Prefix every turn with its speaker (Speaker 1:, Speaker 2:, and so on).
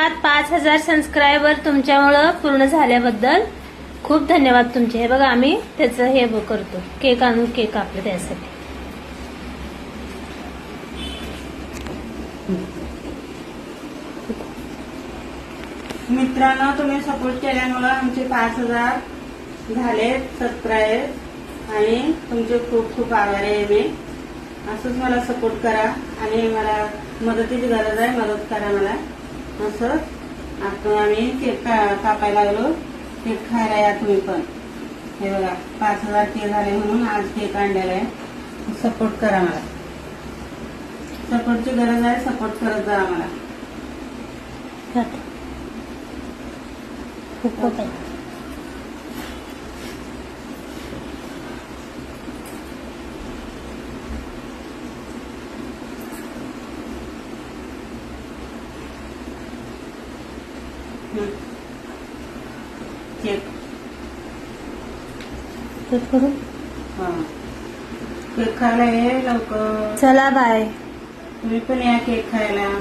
Speaker 1: धन्यवाद. पाच हजार सबस्क्रायबर तुमच्यामुळं पूर्ण झाल्याबद्दल खूप धन्यवाद तुमचे. हे बघा आम्ही त्याचं हे करतो. केक आणून केक आपलं त्यासाठी.
Speaker 2: मित्रांनो तुम्ही सपोर्ट केल्यामुळं आमचे पाच हजार झाले सबस्क्राईब आणि तुमचे खूप खूप आभार आहे मी. असंच मला सपोर्ट करा आणि मला मदतीची गरज आहे. मदत करा मला. असं आता आम्ही केक का- कापायला लागलो. केक खायला या तुम्ही पण. हे बघा पाच हजार केक झाले म्हणून आज केक आणलेला आहे. सपोर्ट करा मला. सपोर्टची गरज आहे सपोर्ट करत जा आम्हाला.
Speaker 1: खूप करू
Speaker 2: हा. केक खायला ये लवकर.
Speaker 1: चला बाय.
Speaker 2: तुम्ही पण या केक खायला.